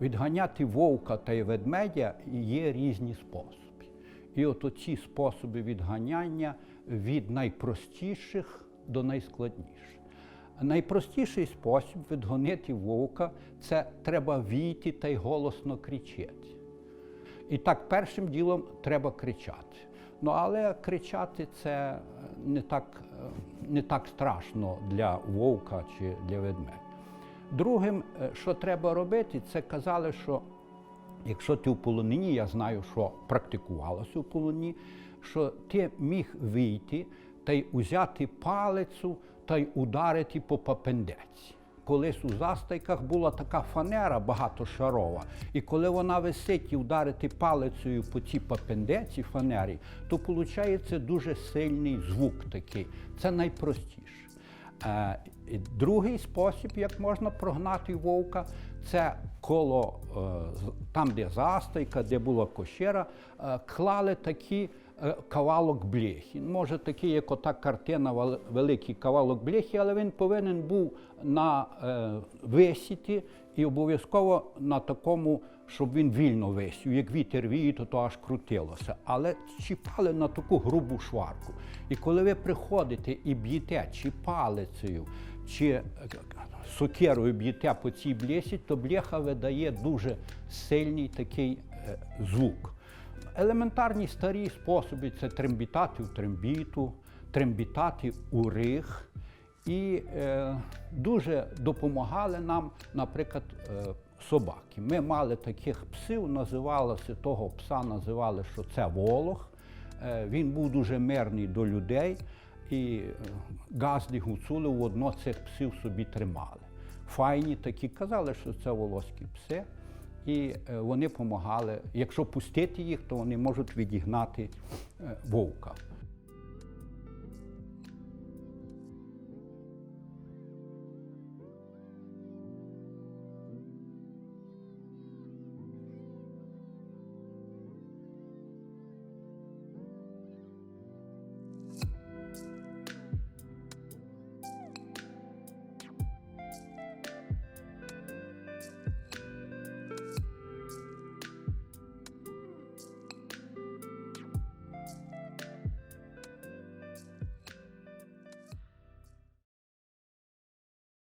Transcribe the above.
Відганяти вовка та й ведмедя є різні способи. І от оці способи відганяння від найпростіших до найскладніших. Найпростіший спосіб відгонити вовка це треба війти та й голосно кричати. І так першим ділом треба кричати. Ну але кричати це не так, е, не так страшно для вовка чи для ведмедя. Другим, е, що треба робити, це казали, що якщо ти в полонині, я знаю, що практикувалося в полоні, що ти міг вийти та й узяти палицю та й ударити по папендеці. Колись у застайках була така фанера багатошарова, і коли вона висить і вдарити палицею по цій папендеці фанері, то виходить дуже сильний звук такий. Це найпростіше. Е, Другий спосіб, як можна прогнати вовка, це коло е, там, де застойка, де була кощера, е, клали такі кавалок бляхи. Може, такий, як ота картина, вел- великий кавалок бляхи, але він повинен був на е, висіті і обов'язково на такому, щоб він вільно висів. Як вітер віє, то, то аж крутилося. Але чіпали на таку грубу шварку. І коли ви приходите і б'єте чи палицею, чи е, сокирою б'єте по цій блесі, то бляха видає дуже сильний такий е, звук. Елементарні старі способи це трембітати в трембіту, трембітати у риг. І е, дуже допомагали нам, наприклад, е, собаки. Ми мали таких псів, називалося того пса, називали, що це волох. Е, він був дуже мирний до людей, і е, гуцули в одно цих псів собі тримали. Файні такі казали, що це волоські пси. І е, вони допомагали. Якщо пустити їх, то вони можуть відігнати е, вовка.